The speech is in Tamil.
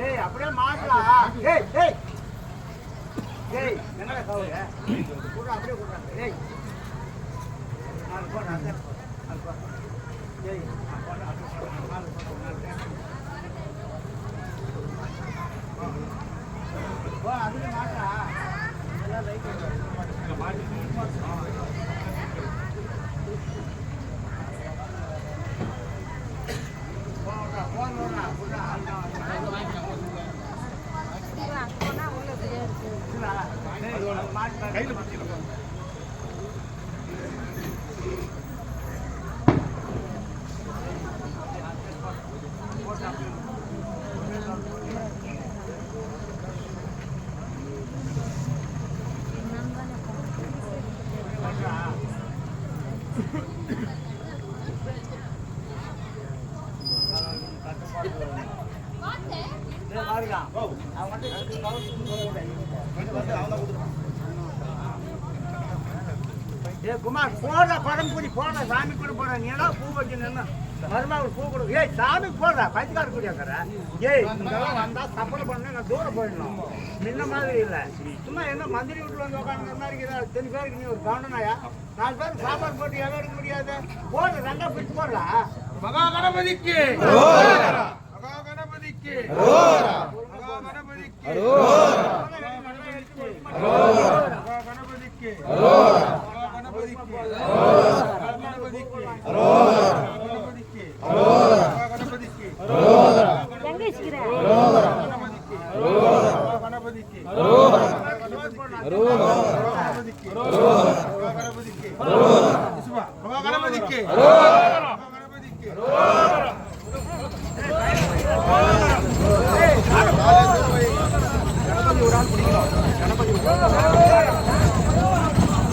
ஏய் அப்படியே மாட்டலாம் ஏய் ஏய். ஏய் என்னடா கவுங்க கூட அப்படியே கூடுறாங்க ஏய். நான் போறேன் அந்த நான் போறேன் ஏய் நான் போறேன் அது போறேன் நான் போறேன் போ கையில் பிடிச்சிடும் பாருங்க அவங்க வந்து அவங்க வந்து அவங்க ஏ குமார் போடுற படம் பூடி போடுற சாமி கூட போடுற. நீ எல்லாம் பூ வச்சு நின்று மருமகள் பூ கொடு. ஏய் சாமி போடுற பைத்தியக்கார கூடியாக்கிற ஏய் இங்கெல்லாம் வந்தா சப்பளை பண்ண நான் தூரம் போயிடணும். முன்ன மாதிரி இல்லை. சும்மா என்ன மந்திரி வீட்டில் வந்து உட்காந்து மாதிரி இருக்கிற இத்தனை பேருக்கு நீ ஒரு கவனனாயா? நாலு பேருக்கு சாப்பாடு போட்டு எதை எடுக்க முடியாது. போடு ரெண்டா பிடிச்சு போடுறா. மகா கணபதிக்கு. மகா கணபதிக்கு. গণপতিকে গণপতিকে গণপতিকে গণপতিকে